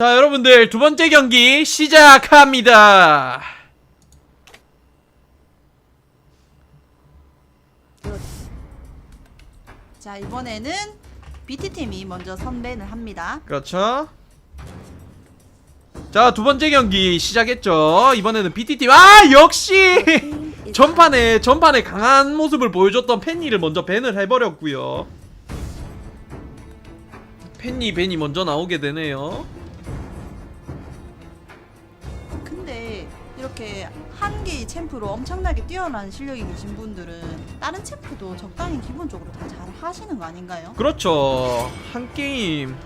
자, 여러분들 두 번째 경기 시작합니다. 자 이번에는 BT팀이 먼저 선배를 합니다. 그렇죠. 자, 두 번째 경기 시작했죠. 이번에는 BT팀. 아, 역시 전판에 전판에 강한 모습을 보여줬던 펜니를 먼저 밴을 해버렸고요. 펜니 밴이 먼저 나오게 되네요. 이렇게 한 개의 챔프로 엄청나게 뛰어난 실력이 계신 분들은 다른 챔프도 적당히 기본적으로 다 잘 하시는 거 아닌가요? 그렇죠. 한 게임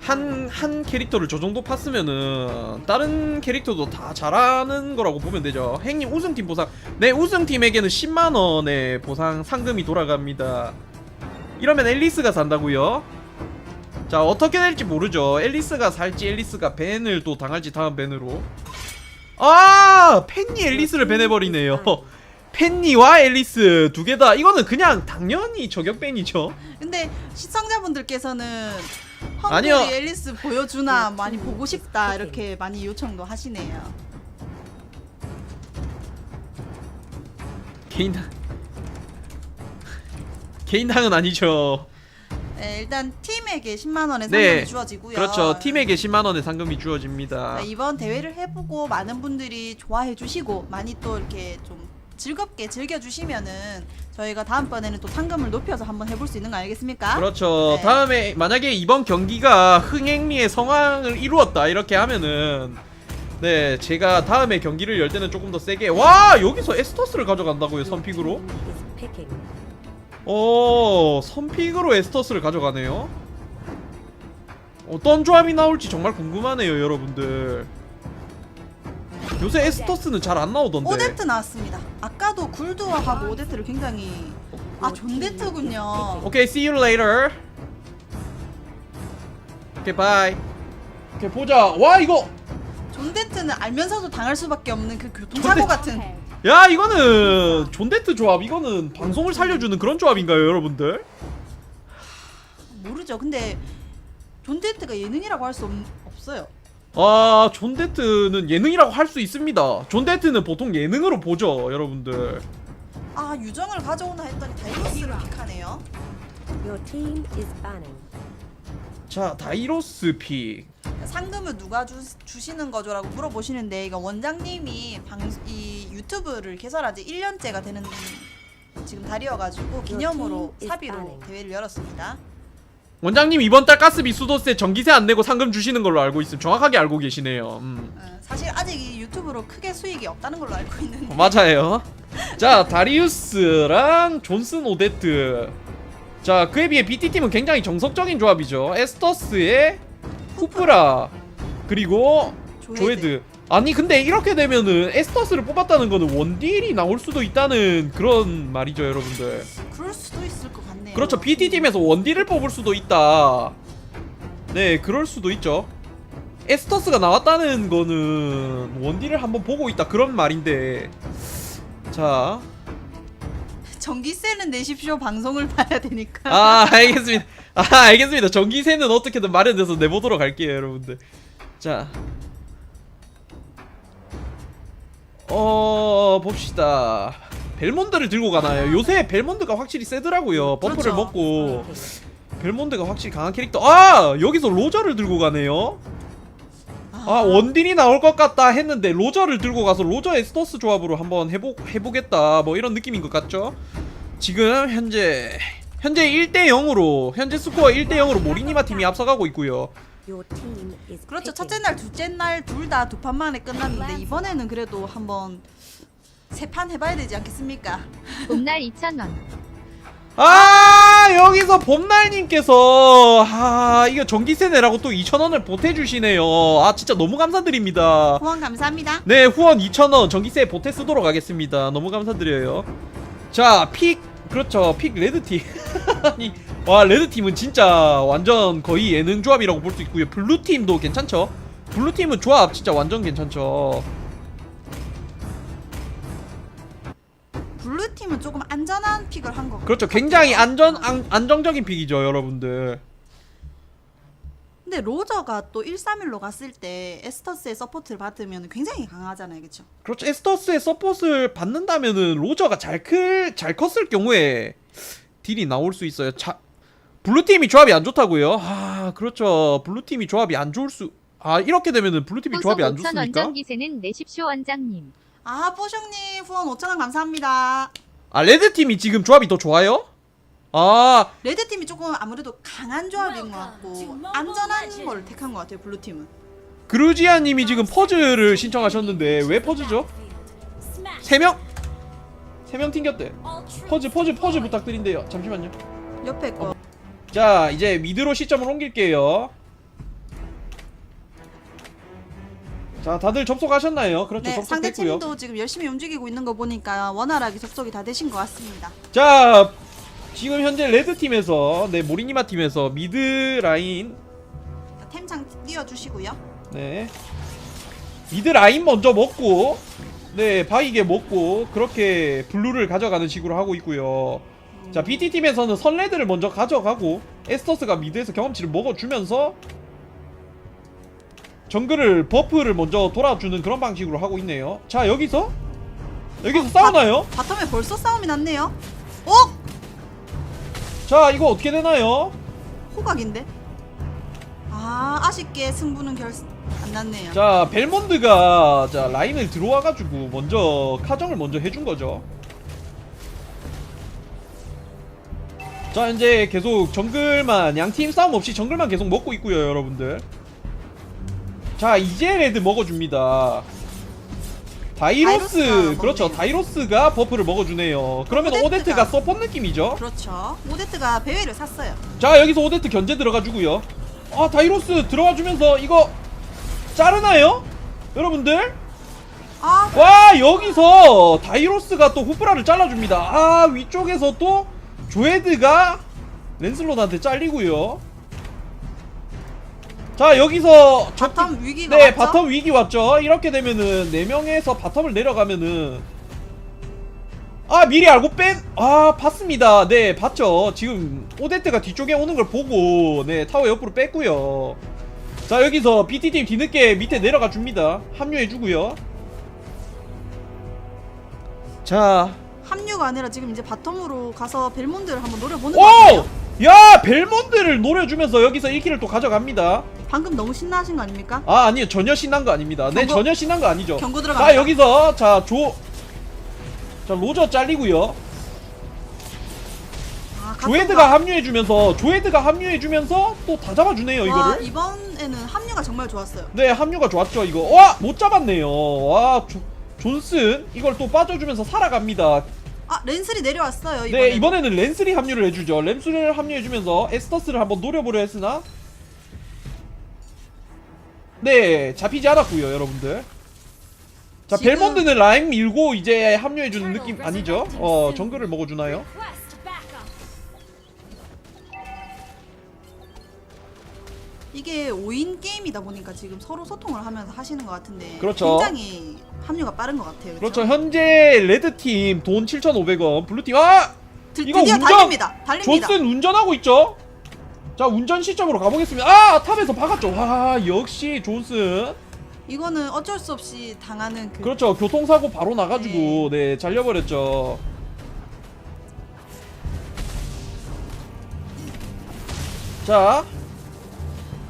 한, 한 캐릭터를 저 정도 팠으면은 다른 캐릭터도 다 잘하는 거라고 보면 되죠. 행님 우승팀 보상. 네, 우승팀에게는 10만원의 보상 상금이 돌아갑니다. 이러면 앨리스가 산다고요 자, 어떻게 될지 모르죠. 앨리스가 살지, 앨리스가 밴을 또 당할지 다음 밴으로. 아! 펜니 앨리스를 밴해버리네요. 펜니와 앨리스 두 개 다. 이거는 그냥 당연히 저격 밴이죠. 근데 시청자분들께서는 아니요. 앨리스 보여주나 많이 보고 싶다 이렇게 많이 요청도 하시네요. 개인당 개인당은 아니죠. 네, 일단 팀에게 10만 원의 상금이 네, 주어지고요. 그렇죠. 팀에게 10만 원의 상금이 주어집니다. 네, 이번 대회를 해보고 많은 분들이 좋아해 주시고 많이 또 이렇게 좀 즐겁게 즐겨 주시면은 저희가 다음번에는 또 상금을 높여서 한번 해볼 수 있는 거 알겠습니까? 그렇죠. 네. 다음에 만약에 이번 경기가 흥행리의 성황을 이루었다 이렇게 하면은 네 제가 다음에 경기를 열 때는 조금 더 세게 와 여기서 에스터스를 가져간다고요 선픽으로? 오 선픽으로 에스터스를 가져가네요. 어떤 조합이 나올지 정말 궁금하네요 여러분들. 요새 에스터스는 잘 안 나오던데. 오데트 나왔습니다. 아까도 굴드와하고 오데트를 굉장히 아 존데트군요. 오케이, see you later. 오케이, 바이. 오케이, 보자. 와, 이거. 존데트는 알면서도 당할 수밖에 없는 그 교통사고 존데- 같은. 야, 이거는 존데트 조합. 이거는 방송을 살려주는 그런 조합인가요, 여러분들? 모르죠. 근데 존데트가 예능이라고 할 수 없어요. 아, 존데트는 예능이라고 할 수 있습니다. 존데트는 보통 예능으로 보죠, 여러분들. 아 유정을 가져오나 했더니 다이버스를 픽하네요. Your team is banning. 자, 다이로스 픽. 상금을 누가 주, 주시는 거죠라고 물어보시는데 이거 원장님이 방, 이 유튜브를 개설한 지 1년째가 되는 지금 달이어가지고 기념으로 사비로. 대회를 열었습니다. 원장님 이번 달 가스 비 수도세 전기세 안 내고 상금 주시는 걸로 알고 있음. 정확하게 알고 계시네요. 음. 어, 사실 아직 이 유튜브로 크게 수익이 없다는 걸로 알고 있는데 맞아요. 자, 다리우스랑 존슨 오데트. 자, 그에 비해 BT팀은 굉장히 정석적인 조합이죠. 에스터스의 후프라 그리고 조헤드. 아니 근데 이렇게 되면은 에스터스를 뽑았다는 거는 원딜이 나올 수도 있다는 그런 말이죠, 여러분들. 그럴 수도 있을 것 같네요. 그렇죠. BT팀에서 원딜을 뽑을 수도 있다. 네, 그럴 수도 있죠. 에스터스가 나왔다는 거는 원딜을 한번 보고 있다 그런 말인데. 자, 전기세는 내십시오. 방송을 봐야 되니까. 아 알겠습니다. 아 알겠습니다. 전기세는 어떻게든 마련돼서 내보도록 할게요, 여러분들. 자, 어 봅시다. 벨몬드를 들고 가나요? 요새 벨몬드가 확실히 세더라고요. 버프를 그렇죠. 먹고 벨몬드가 확실히 강한 캐릭터. 아 여기서 로저를 들고 가네요. 아 원딜이 나올 것 같다 했는데 로저를 들고 가서 로저 에스터스 조합으로 한번 해보 해보겠다 뭐 이런 느낌인 것 같죠? 지금 현재 현재 1대 0으로 현재 스코어 1대 0으로 모리니마 팀이 앞서가고 있고요. 그렇죠. 첫째 날, 둘째 날 둘 다 두 판 만에 끝났는데 이번에는 그래도 한번 세 판 해봐야 되지 않겠습니까? 봄날 2,000원. 아 여기서 봄날님께서 아 이거 전기세 내라고 또 2,000원을 보태주시네요. 아 진짜 너무 감사드립니다. 후원 감사합니다. 네 후원 2,000원 전기세 보태 쓰도록 하겠습니다 너무 감사드려요 자 픽 그렇죠. 픽 레드팀. 아니 와 레드팀은 진짜 완전 거의 예능 조합이라고 볼 수 있고요. 블루팀도 괜찮죠? 블루팀은 조합 진짜 완전 괜찮죠. 블루 팀은 조금 안전한 픽을 한것 같아요. 그렇죠 굉장히 안전 안, 안정적인 픽이죠 여러분들 근데 로저가 또 131로 갔을 때 에스터스의 서포트를 받으면 굉장히 강하잖아요. 그렇죠? 그렇죠. 에스터스의 서폿을 받는다면은 로저가 잘 클 잘 컸을 경우에 딜이 나올 수 있어요. 자, 블루 팀이 조합이 안 좋다고요? 아, 그렇죠. 블루 팀이 조합이 안 좋을 수. 아, 이렇게 되면은 블루 팀이 조합이 안 5천 좋습니까? 원정 기세는 내십시오 원장님. 아, 뽀숑님 후원 5,000원 감사합니다. 아, 레드 팀이 지금 조합이 더 좋아요? 아, 레드 팀이 조금 아무래도 강한 조합인 것 같고 안전한 걸 택한 것 같아요. 블루 팀은. 그루지아 님이 지금 퍼즐을 신청하셨는데 왜 퍼즐죠? 세 명? 세 명 튕겼대. 퍼즐, 퍼즐, 퍼즐 부탁드린대요. 잠시만요. 옆에 거. 자, 이제 미드로 시점을 옮길게요. 자, 다들 접속하셨나요? 그렇죠. 네, 상대 접속했고요. 팀도 지금 열심히 움직이고 있는 거 보니까 원활하게 접속이 다 되신 것 같습니다. 자, 지금 현재 레드 팀에서 네 모리니마 팀에서 미드 라인 자, 템창 띄워주시고요. 네 미드 라인 먼저 먹고 네 바이게 먹고 그렇게 블루를 가져가는 식으로 하고 있고요. 자 BT 팀에서는 선레드를 먼저 가져가고 에스터스가 미드에서 경험치를 먹어주면서 정글을 버프를 먼저 돌아주는 그런 방식으로 하고 있네요. 자 여기서 여기서 싸우나요? 바텀에 벌써 싸움이 났네요. 어? 자 이거 어떻게 되나요? 호각인데? 아 아쉽게 승부는 결 안 났네요. 자 벨몬드가 자 라인을 들어와가지고 먼저 카정을 먼저 해준 거죠. 자 이제 계속 정글만 양팀 싸움 없이 정글만 계속 먹고 있고요 여러분들. 자 이제 레드 먹어줍니다. 다이로스 다이로스가 그렇죠 먹네요. 다이로스가 버프를 먹어주네요. 그러면 오데트가- 오데트가 서폿 느낌이죠. 그렇죠. 오데트가 배회를 샀어요. 자 여기서 오데트 견제 들어가주고요 아 다이로스 들어가주면서 이거 자르나요? 여러분들? 아 와 여기서 다이로스가 또 후프라를 잘라줍니다 아 위쪽에서 또 조헤드가 랜슬롯한테 잘리고요 자 여기서 저- 바텀 위기가 네 왔죠? 바텀 위기 왔죠? 이렇게 되면은 4명에서 바텀을 내려가면은 아 미리 알고 뺀 아 봤습니다. 네 봤죠. 지금 오데트가 뒤쪽에 오는 걸 보고 네 타워 옆으로 뺐고요. 자 여기서 BT팀 뒤늦게 밑에 내려가 줍니다. 합류해 주고요. 자. 합류가 아니라 지금 이제 바텀으로 가서 벨몬드를 한번 노려보는 오! 거 같아요. 야 벨몬드를 노려주면서 여기서 1킬을 또 가져갑니다 방금 너무 신나신 거 아닙니까? 아 아니요 전혀 신난 거 아닙니다 네 경고- 전혀 신난 거 아니죠 경고 자 들어갑니다. 여기서 자조 자 로저 잘리고요 아, 조헤드가 합류해주면서 조헤드가 합류해주면서 또 다 잡아주네요 와, 이거를 이번에는 합류가 정말 좋았어요. 네 합류가 좋았죠 이거 와못 잡았네요 와 조, 존슨 이걸 또 빠져주면서 살아갑니다 아 렌슬이 내려왔어요. 이번에. 네 이번에는 랜슬이 합류를 해주죠 랜슬을 합류해주면서 에스터스를 한번 노려보려 했으나 네 잡히지 않았고요 여러분들 자 벨몬드는 라인 밀고 이제 합류해주는 느낌 아니죠? 어 정글을 먹어주나요? 이게 5인 게임이다 보니까 지금 서로 소통을 하면서 하시는 것 같은데 그렇죠. 굉장히 합류가 빠른 것 같아요. 그렇죠 현재 레드팀 돈 7,500원 블루팀 아! 드, 이거 드디어 운전! 달립니다. 달립니다. 존슨 운전하고 있죠? 자 운전 시점으로 가보겠습니다. 아 탑에서 박았죠. 와 역시 존슨. 이거는 어쩔 수 없이 당하는 그 그렇죠. 교통사고 바로 나가지고 네. 잘려버렸죠. 자,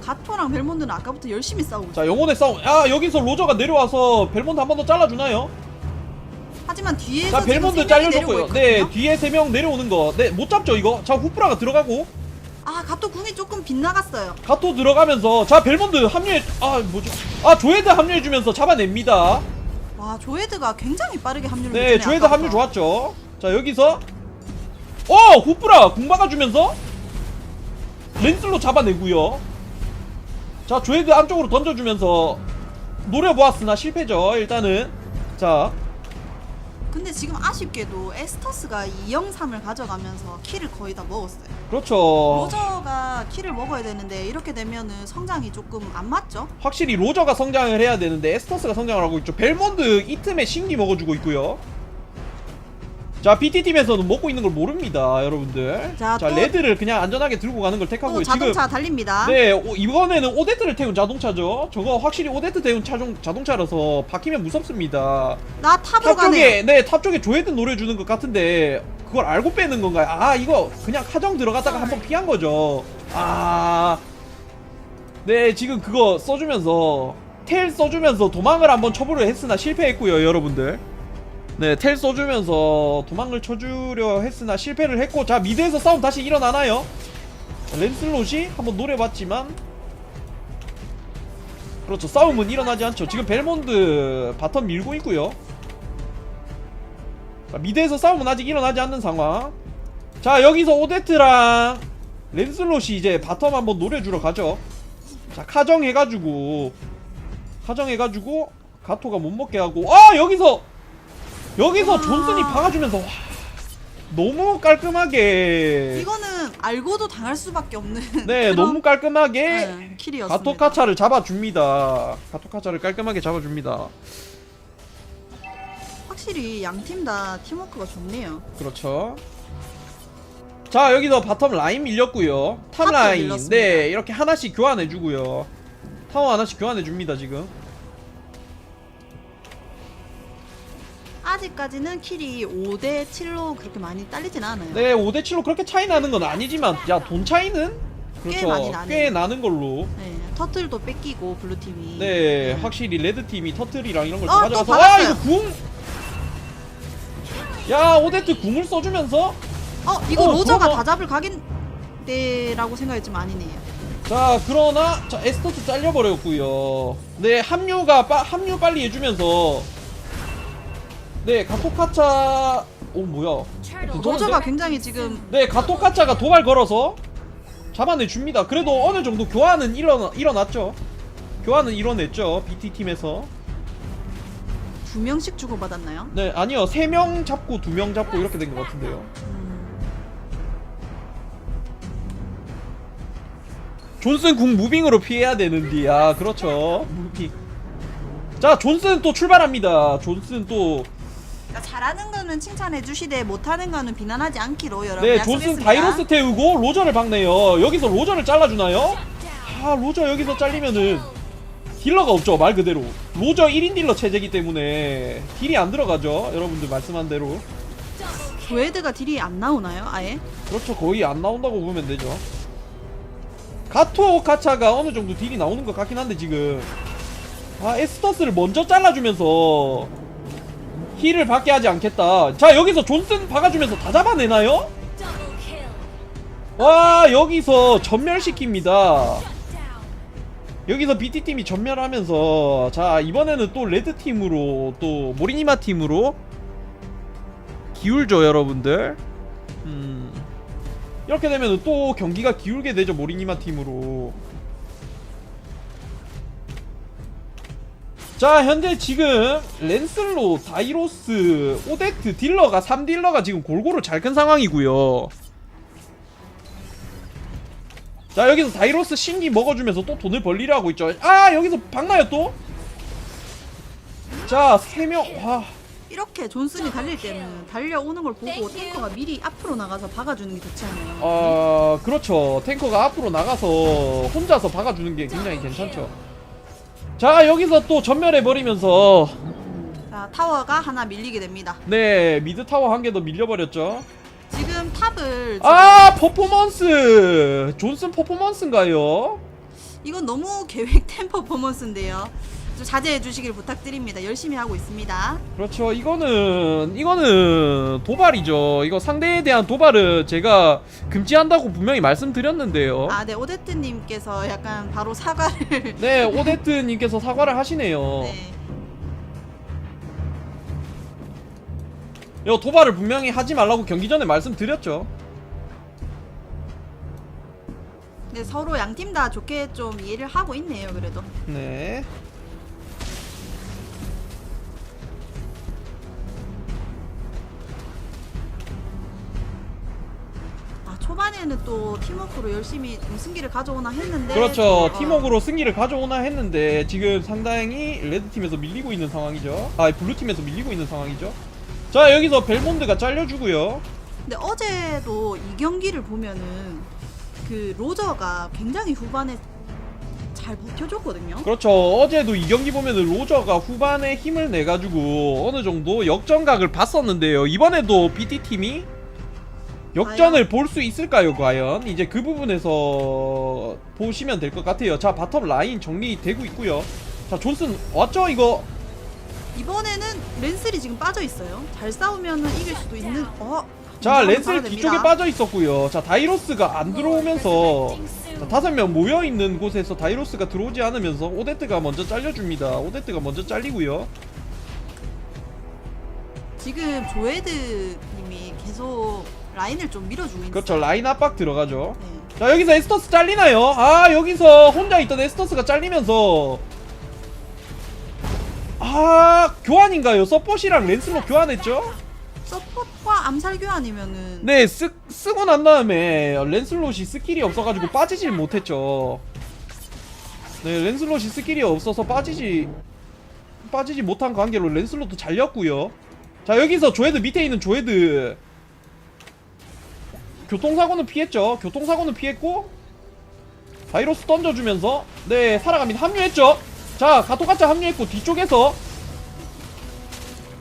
가토랑 벨몬드는 아까부터 열심히 싸우고. 자 영혼의 싸움. 아 여기서 로저가 내려와서 벨몬드 한 번 더 잘라주나요? 하지만 뒤에서 자 지금 벨몬드 세 명이 내려오고 잘려줬고요 네 있거든요. 뒤에 세 명 내려오는 거네못 잡죠 이거. 자 후프라가 들어가고 아 가토 궁이 조금 빗나갔어요. 가토 들어가면서 자 벨몬드 합류해 아 뭐죠? 아 조헤드 합류해주면서 잡아냅니다. 와 조헤드가 굉장히 빠르게 합류를 네 조헤드 아까부터. 합류 좋았죠. 자 여기서. 어 후프라 공 박아주면서. 랜슬로 잡아내고요. 자 조헤드 안쪽으로 던져주면서 노려보았으나 실패죠 일단은. 자 근데 지금 아쉽게도 에스터스가 2-0-3을 가져가면서 킬을 거의 다 먹었어요. 그렇죠 로저가 킬을 먹어야 되는데 이렇게 되면은 성장이 조금 안 맞죠? 확실히 로저가 성장을 해야 되는데 에스터스가 성장을 하고 있죠 벨몬드 이 틈에 신기 먹어주고 있고요 자 BT팀에서는 먹고 있는 걸 모릅니다 여러분들. 자, 자 또- 레드를 그냥 안전하게 들고 가는 걸 또 택하고요. 지금 자동차 달립니다. 네 오- 이번에는 오데트를 태운 자동차죠. 저거 확실히 오데트 태운 차종, 자동차라서 박히면 무섭습니다. 나 탑으로 탑 쪽에 가네. 네탑 쪽에 조회든 노려주는 것 같은데 그걸 알고 빼는 건가요? 아 이거 그냥 카정 들어갔다가 한번 피한 거죠. 아... 네 지금 그거 써주면서 텔 써주면서 도망을 한번 쳐보려 했으나 실패했고요 여러분들 네 텔 써주면서 도망을 쳐주려 했으나 실패를 했고 자 미드에서 싸움 다시 일어나나요? 랜슬롯이 한번 노려봤지만 그렇죠. 싸움은 일어나지 않죠. 지금 벨몬드 바텀 밀고 있고요. 자, 미드에서 싸움은 아직 일어나지 않는 상황. 자 여기서 오데트랑 랜슬롯이 이제 바텀 한번 노려주러 가죠. 자 카정 해가지고 카정 해가지고 가토가 못 먹게 하고 아 여기서 여기서 아. 존슨이 박아주면서 와, 너무 깔끔하게 이거는 알고도 당할 수밖에 없는. 네 그런, 너무 깔끔하게 네, 킬이었습니다. 가토카차를 잡아줍니다 가토카차를 깔끔하게 잡아줍니다 확실히 양 팀 다 팀워크가 좋네요. 그렇죠. 자 여기서 바텀 라인 밀렸고요. 탑 탑도 라인 밀렸습니다. 네 이렇게 하나씩 교환해주고요. 타워 하나씩 교환해줍니다 지금. 아직까지는 킬이 5대 7로 그렇게 많이 딸리진 않아요. 네 5대 7로 그렇게 차이 나는 건 아니지만 야 돈 차이는 그렇죠. 많이 나네요. 꽤 나는 걸로. 네, 터틀도 뺏기고 블루 팀이. 네 확실히 레드 팀이 터틀이랑 이런 걸 어, 또 가져가서 아 받았어요. 이거 궁. 야 오데트 궁을 써 주면서 어, 이거 어, 로저가 저거- 다 잡을 각인데라고 생각했지만 아니네요. 자 그러나 자 에스터스 잘려 버렸고요 네 합류가 빠, 합류 빨리 해 주면서 네 가토카차 오 뭐야? 로저가 굉장히 지금 네 가토카차가 도발 걸어서 잡아내 줍니다. 그래도 어느 정도 교환은 일어나, 일어났죠. 교환은 이뤄냈죠 BT팀에서. 두 명씩 주고받았나요? 네 아니요 3명 잡고 2명 잡고 이렇게 된 것 같은데요. 음, 존슨 궁 무빙으로 피해야 되는데 아 그렇죠. 무빙. 자 존슨 또 출발합니다. 존슨 또 그러니까 잘하는 거는 칭찬해 주시되 못하는 거는 비난하지 않기로 여러분 네, 약속했습니다. 존슨 다이로스 태우고 로저를 박네요. 여기서 로저를 잘라주나요? 아, 로저 여기서 잘리면은 딜러가 없죠, 말 그대로. 로저 1인 딜러 체제기 때문에 딜이 안 들어가죠, 여러분들 말씀한 대로. 조에드가 딜이 안 나오나요? 아예? 그렇죠, 거의 안 나온다고 보면 되죠. 가토 카차가 어느 정도 딜이 나오는 것 같긴 한데 지금 아 에스터스를 먼저 잘라주면서 힐을 받게 하지 않겠다. 자 여기서 존슨 박아주면서 다 잡아내나요? 와 여기서 전멸시킵니다. 여기서 BT팀이 전멸하면서 자 이번에는 또 레드팀으로 또 모리니마 팀으로 기울죠 여러분들 음 이렇게 되면 또 경기가 기울게 되죠 모리니마 팀으로 자 현재 지금 랜슬로 다이로스 오데트 딜러가 3딜러가 지금 골고루 잘 큰 상황이고요. 자 여기서 다이로스 신기 먹어주면서 또 돈을 벌리려 하고 있죠. 아 여기서 박나요 또? 자 3명 와. 이렇게 존슨이 달릴 때는 달려오는 걸 보고 탱커가 미리 앞으로 나가서 박아주는 게 좋지 않아요? 어 그렇죠. 탱커가 앞으로 나가서 혼자서 박아주는 게 굉장히 괜찮죠 자 여기서 또 전멸해버리면서 자 타워가 하나 밀리게 됩니다. 네 미드 타워 한 개 더 밀려버렸죠 지금 탑을 지금 아 퍼포먼스 존슨 퍼포먼스인가요? 이건 너무 계획된 퍼포먼스인데요. 좀 자제해 주시길 부탁드립니다. 열심히 하고 있습니다. 그렇죠 이거는 이거는 도발이죠 이거 상대에 대한 도발은 제가 금지한다고 분명히 말씀드렸는데요 아, 네 오데트 님께서 약간 바로 사과를 네 오데트 님께서 사과를 하시네요 네. 이거 도발을 분명히 하지 말라고 경기 전에 말씀드렸죠 네 서로 양 팀 다 좋게 좀 이해를 하고 있네요. 그래도 네 초반에는 또 팀워크로 열심히 좀 승기를 가져오나 했는데 그렇죠. 어, 팀워크로 승리를 가져오나 했는데 지금 상당히 레드팀에서 밀리고 있는 상황이죠. 아, 블루팀에서 밀리고 있는 상황이죠. 자 여기서 벨몬드가 잘려주고요 근데 어제도 이 경기를 보면은 그 로저가 굉장히 후반에 잘 버텨줬거든요. 그렇죠 어제도 이 경기 보면은 로저가 후반에 힘을 내가지고 어느 정도 역전각을 봤었는데요 이번에도 BT팀이 역전을 볼 수 있을까요 과연 이제 그 부분에서 보시면 될 것 같아요 자 바텀 라인 정리되고 있고요 자 존슨 왔죠 이거 이번에는 랜슬이 지금 빠져 있어요. 잘 싸우면은 이길 수도 있는. 어. 자 살아냅니다. 뒤쪽에 빠져 있었고요 자 다이로스가 안 들어오면서 자, 다섯 명 모여 있는 곳에서 다이로스가 들어오지 않으면서 오데트가 먼저 잘려줍니다 오데트가 먼저 잘리고요 지금 조에드님이 계속 라인을 좀 밀어주고 있어요. 그렇죠 라인 압박 들어가죠 네. 자 여기서 에스터스 잘리나요? 아 여기서 혼자 있던 에스터스가 잘리면서 아 교환인가요? 서폿이랑 랜슬로 교환했죠? 서폿과 암살 교환이면은 네 쓰, 쓰고 난 다음에 랜슬롯이 스킬이 없어가지고 빠지질 못했죠 네 랜슬롯이 스킬이 없어서 빠지지 빠지지 못한 관계로 랜슬롯도 잘렸고요 자 여기서 조헤드 밑에 있는 조헤드 교통사고는 피했죠 교통사고는 피했고 바이러스 던져주면서 네 살아갑니다 합류했죠 자 가토가짜 합류했고 뒤쪽에서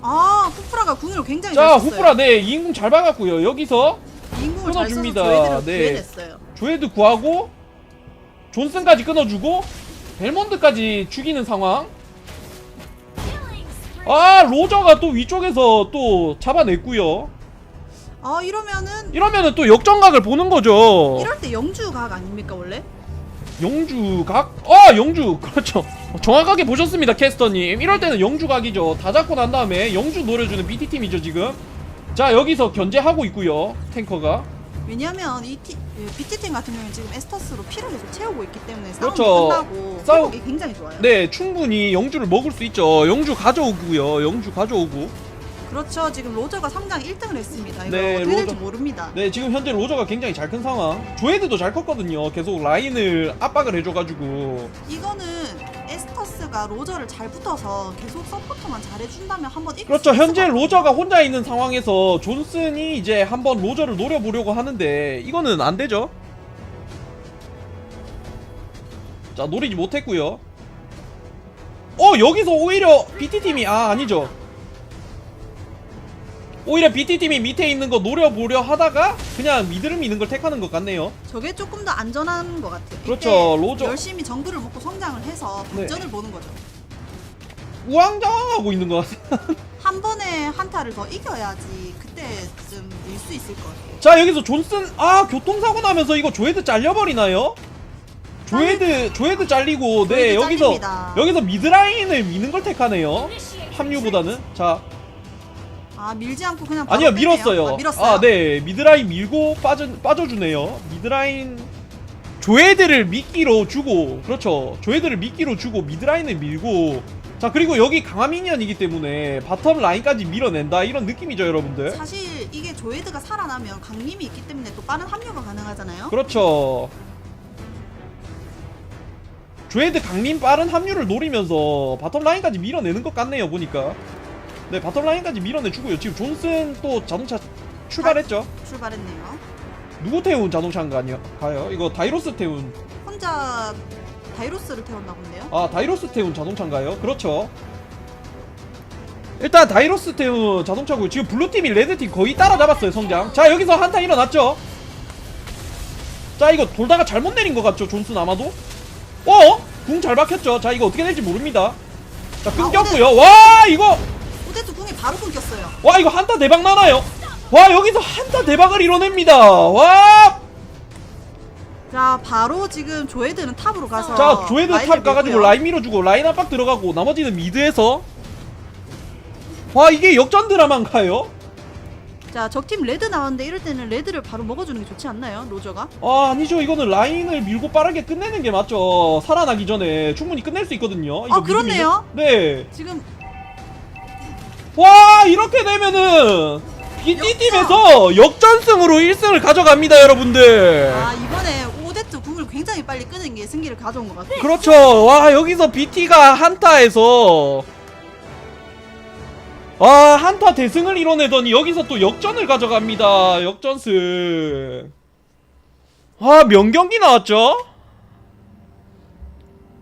아 후프라가 궁을 굉장히 자 잘 썼어요. 후프라 네 이인궁 잘 박았고요 여기서 인공을 잘 써서 끊어줍니다. 네. 구해냈어요. 조헤드 구하고 존슨까지 끊어주고 벨몬드까지 죽이는 상황 아 로저가 또 위쪽에서 또 잡아냈고요 아 이러면은 이러면은 또 역전각을 보는 거죠. 이럴 때 영주각 아닙니까 원래? 영주각? 아 영주. 그렇죠. 정확하게 보셨습니다 캐스터님. 이럴 때는 영주각이죠. 다 잡고 난 다음에 영주 노려주는 BT팀이죠 지금. 자 여기서 견제하고 있고요 탱커가. 왜냐면 이 티, 예, BT팀 같은 경우는 지금 에스터스로 피를 계속 채우고 있기 때문에 싸움이 그렇죠. 끝나고 회복이 굉장히 좋아요. 네 충분히 영주를 먹을 수 있죠. 영주 가져오고요. 영주 가져오고 그렇죠. 지금 로저가 성장 1등을 했습니다. 이거 네, 어떻게 될지 로저- 모릅니다. 네 지금 현재 로저가 굉장히 잘 큰 상황 조헤드도 잘 컸거든요 계속 라인을 압박을 해줘가지고 이거는 에스터스가 로저를 잘 붙어서 계속 서포터만 잘해준다면 한번 이길 그렇죠 수 있을 현재 것 같아요. 로저가 혼자 있는 상황에서 존슨이 이제 한번 로저를 노려보려고 하는데 이거는 안 되죠 자 노리지 못했고요 어 여기서 오히려 BT팀이 아 아니죠 오히려 BT팀이 밑에 있는 거 노려보려 하다가 그냥 미드를 미는 걸 택하는 것 같네요 저게 조금 더 안전한 것 같아요. 그렇죠, 로저- 열심히 정글을 먹고 성장을 해서 네. 발전을 보는 거죠. 우왕좌왕하고 있는 것 같아 한 번에 한타를 더 이겨야지 그때쯤 밀수 있을 것 같아요. 자 여기서 존슨 아 교통사고 나면서 이거 조헤드 잘려버리나요? 조헤드 조헤드 잘리고 네 조헤드 여기서 잘립니다. 여기서 미드라인을 미는 걸 택하네요 합류보다는 자 아 밀지 않고 그냥 바로 아니요 빼네요. 밀었어요 아, 밀었어요. 아 네 미드라인 밀고 빠져 빠져주네요 미드라인 조헤드를 미끼로 주고 그렇죠 조헤드를 미끼로 주고 미드라인을 밀고 자 그리고 여기 강한 미니언이기 때문에 바텀 라인까지 밀어낸다 이런 느낌이죠 여러분들 사실 이게 조에드가 살아나면 강림이 있기 때문에 또 빠른 합류가 가능하잖아요. 그렇죠. 조헤드 강림 빠른 합류를 노리면서 바텀 라인까지 밀어내는 것 같네요 보니까. 네 바텀 라인까지 밀어내주고요. 지금 존슨 또 자동차 출발했죠. 출발했네요. 누구 태운 자동차인가요? 가요? 이거 다이로스 태운 혼자 다이로스를 태웠나 본데요. 아 다이로스 태운 자동차인가요? 그렇죠. 일단 다이로스 태운 자동차고요. 지금 블루팀이 레드팀 거의 따라잡았어요 성장. 자 여기서 한타 일어났죠. 자 이거 돌다가 잘못 내린 것 같죠 존슨 아마도? 어? 궁 잘 박혔죠. 자 이거 어떻게 될지 모릅니다. 자 끊겼고요. 와 이거 오데트 궁이 바로 끊겼어요. 와 이거 한타 대박 나나요? 와 여기서 한타 대박을 이뤄냅니다. 와 자 바로 지금 조에드는 탑으로 가서 자 조헤드 탑 가가지고. 라인 밀어주고 라인 압박 들어가고 나머지는 미드에서 와 이게 역전 드라마인가요? 자 적팀 레드 나왔는데 이럴 때는 레드를 바로 먹어주는 게 좋지 않나요 로저가? 아 아니죠 이거는 라인을 밀고 빠르게 끝내는 게 맞죠 살아나기 전에 충분히 끝낼 수 있거든요 아, 그렇네요. 네. 지금 와 이렇게 되면은 BT팀에서 역전승으로 1승을 가져갑니다 여러분들. 아 이번에 오데트 궁을 굉장히 빨리 끄는 게 승기를 가져온 것 같아요. 그렇죠. 와 여기서 BT가 한타에서 아 한타 대승을 이뤄내더니 여기서 또 역전을 가져갑니다 역전승. 아 명경기 나왔죠